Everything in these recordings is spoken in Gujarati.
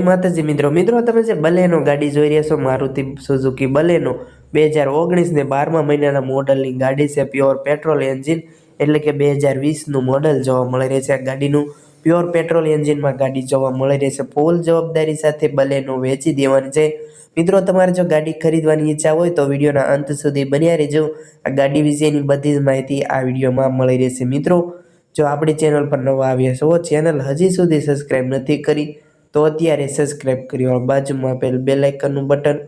માતાજી મિત્રો. મિત્રો, તમે જે બલેનો ગાડી જોઈ રહ્યા છો, મારુતિ સુઝુકી બલેનો બે હજાર ઓગણીસ ને બારમા મહિનાના મોડલની ગાડી છે, પ્યોર પેટ્રોલ એન્જિન. એટલે કે બે હજાર વીસનું મોડલ જોવા મળી રહે છે આ ગાડીનું. પ્યોર પેટ્રોલ એન્જિનમાં ગાડી જોવા મળી રહે છે. ફૂલ જવાબદારી સાથે બલેનો વેચી દેવાની છે. મિત્રો, તમારે જો ગાડી ખરીદવાની ઈચ્છા હોય તો વિડીયોના અંત સુધી બન્યા રહેજો. આ ગાડી વિશેની બધી જ માહિતી આ વિડીયોમાં મળી રહેશે. મિત્રો, જો આપણી ચેનલ પર નવા આવ્યા છો, ચેનલ હજી સુધી સબસ્ક્રાઈબ નથી કરી તો અત્યારે સબસ્ક્રાઈબ કરી બાજુમાં આપેલ બે લાઇકનનું બટન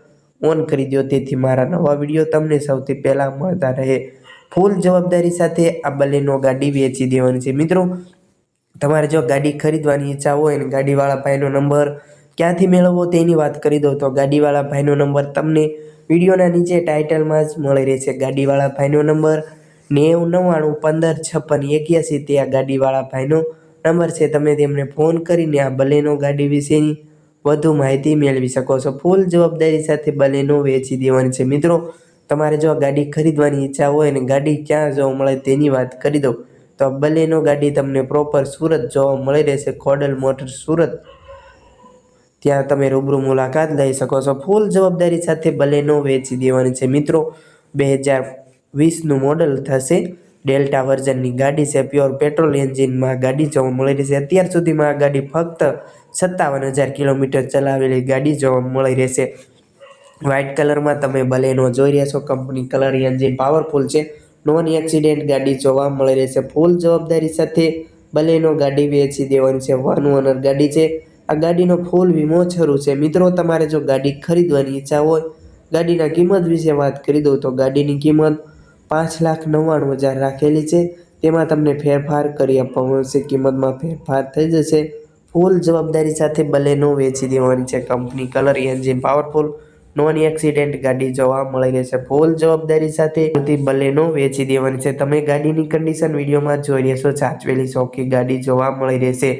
ઓન કરી દો તેથી મારા નવા વીડિયો તમને સૌથી પહેલાં મળતા રહે. ફૂલ જવાબદારી સાથે આ બલેનો ગાડી વેચી દેવાની છે. મિત્રો, તમારે જો ગાડી ખરીદવાની ઈચ્છા હોય અને ગાડીવાળા ભાઈનો નંબર ક્યાંથી મેળવવો તેની વાત કરી દો, તો ગાડીવાળા ભાઈનો નંબર તમને વિડીયોના નીચે ટાઇટલમાં જ મળી રહેશે. ગાડીવાળા ભાઈનો નંબર નેવું, નવ્વાણું, પંદર, છપ્પન, એક્યાસી, તે આ ગાડીવાળા ભાઈનો નંબર છે, તમે તેમને ફોન કરીને આ બલેનો ગાડી વિશેની વધુ માહિતી મેળવી શકો છો. ફૂલ જવાબદારી સાથે બલેનો વેચી દેવાની છે. મિત્રો, તમારે જો ગાડી ખરીદવાની ઈચ્છા હોય અને ગાડી ક્યાં જોવા મળે તેની વાત કરી દો તો બલેનો ગાડી તમને પ્રોપર સુરત જોવા મળી રહેશે. ખોડલ મોટર સુરત. ત્યાં તમે રૂબરૂ મુલાકાત લઈ શકો છો. ફૂલ જવાબદારી સાથે બલેનો વેચી દેવાની છે. મિત્રો, બે હજાર વીસનું મોડલ થશે. ડેલ્ટા વર્ઝનની ગાડી છે. પ્યોર પેટ્રોલ એન્જિનમાં ગાડી જોવા મળી રહી છે અત્યાર સુધીમાં આ ગાડી ફક્ત સત્તાવન હજાર કિલોમીટર ચલાવેલી ગાડી જોવા મળી રહેશે. વ્હાઇટ કલરમાં તમે બલેનો જોઈ રહ્યા છો કંપની કલર એન્જિન પાવરફુલ છે. નોન એક્સિડેન્ટ ગાડી જોવા મળી રહેશે. ફૂલ જવાબદારી સાથે બલેનો ગાડી વેચી દેવાની છે વન ઓનર ગાડી છે. આ ગાડીનો ફૂલ વીમો શરૂ છે. મિત્રો, તમારે જો ગાડી ખરીદવાની ઈચ્છા હોય, ગાડીના કિંમત વિશે વાત કરી દઉં તો ગાડીની કિંમત પાંચ લાખ નવ્વાણું હજાર રાખેલી છે. તેમાં તમને ફેરફાર કરી આપવામાં આવશે. કિંમતમાં ફેરફાર થઈ જશે. ફૂલ જવાબદારી સાથે બલેનો વેચી દેવાની છે company. Colour, engine, powerful non accident ગાડી જોવા મળી રહેશે ફૂલ જવાબદારી સાથે બલેનો વેચી દેવાની છે. તમે ગાડીની કન્ડિશન વિડીયોમાં જોઈ રહેશો. સાચવેલી ચોખ્ખી ગાડી જોવા મળી રહેશે.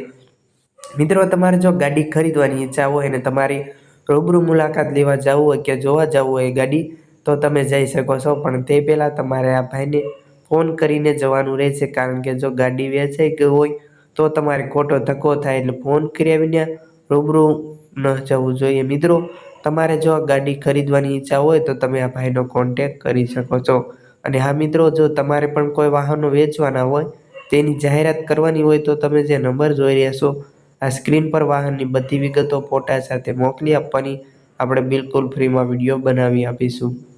મિત્રો, તમારે જો ગાડી ખરીદવાની ઈચ્છા હોય અને તમારી રૂબરૂ મુલાકાત લેવા જવું હોય કે જોવા જવું હોય ગાડી તો તમે જઈ શકો છો. પણ તે પહેલાં તમારે આ ભાઈને ફોન કરીને જવાનું રહેશે. કારણ કે જો ગાડી વેચાઈ ગઈ હોય તો તમારે ખોટો ધક્કો થાય એટલે ફોન કર્યા વિના રૂબરૂ ન જવું જોઈએ. મિત્રો, તમારે જો આ ગાડી ખરીદવાની ઈચ્છા હોય તો તમે આ ભાઈનો કોન્ટેક કરી શકો છો. અને હા, મિત્રો, જો તમારે પણ કોઈ વાહનો વેચવાના હોય, તેની જાહેરાત કરવાની હોય તો તમે જે નંબર જોઈ રહ્યા છો, આ સ્ક્રીન પર વાહનની બધી વિગતો ફોટા સાથે મોકલી આપવાની. આપણે બિલકુલ ફ્રીમાં વીડિયો બનાવી આપીશું.